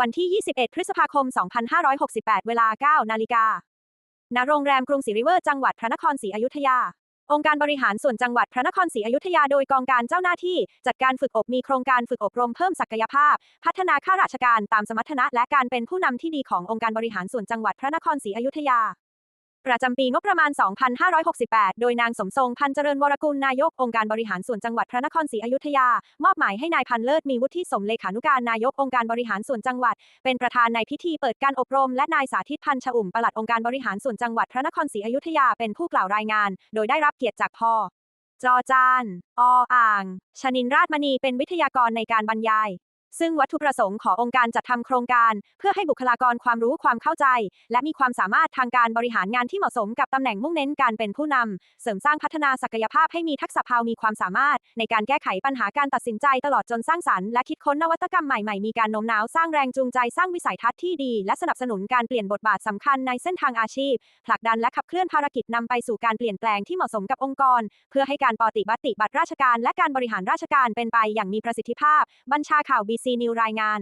วันที่ 21 พฤษภาคม 2568 เวลา 9 นาฬิกา ณ โรงแรมกรุงศรีริเวอร์ จังหวัดพระนครศรีอยุธยา องค์การบริหารส่วนจังหวัดพระนครศรีอยุธยาโดยกองการเจ้าหน้าที่ จัดการฝึกอบมีโครงการฝึกอบรมเพิ่มศักยภาพ พัฒนาข้าราชการตามสมรรถนะและการเป็นผู้นำที่ดีขององค์การบริหารส่วนจังหวัดพระนครศรีอยุธยา ประจำปีงบประมาณ 2568 โดยนางสมทรงพันเจริญวรกุลนายกองค์การบริหารส่วนจังหวัดพระนครศรีอยุธยา มอบหมายให้นายพันเลิศมีวุฒิสมเลขานุการนายกองค์การบริหารส่วนจังหวัด เป็นประธานในพิธีเปิดการอบรม และนายสาธิตพันธ์ฉอุ่มปลัดองค์การบริหารส่วนจังหวัดพระนครศรีอยุธยาเป็นผู้กล่าวรายงาน โดยได้รับเกียรติจากพ่อจอจานออ่าง ชนินราชมณีเป็นวิทยากรในการบรรยาย ซึ่งวัตถุประสงค์ขององค์การจัดทำโครงการ เพื่อให้บุคลากรความรู้ความเข้าใจ และมีความสามารถทางการบริหารงานที่เหมาะสมกับตำแหน่งมุ่งเน้นการเป็นผู้นำเสริมสร้างพัฒนาศักยภาพให้มีทักษะภาวมีความสามารถ ในการแก้ไขปัญหาการตัดสินใจตลอดจนสร้างสรรค์และคิดค้นนวัตกรรมใหม่ๆมีการโน้มน้าวสร้างแรงจูงใจสร้างวิสัยทัศน์ที่ดี และสนับสนุนการเปลี่ยนบทบาทสำคัญในเส้นทางอาชีพ ผลักดันและขับเคลื่อนภารกิจนำไปสู่การเปลี่ยนแปลงที่เหมาะสมกับองค์กร เพื่อให้การปฏิบัติบัตรราชการ และการบริหารราชการเป็นไปอย่างมีประสิทธิภาพ บัญชาข่าวซีนิวรายงาน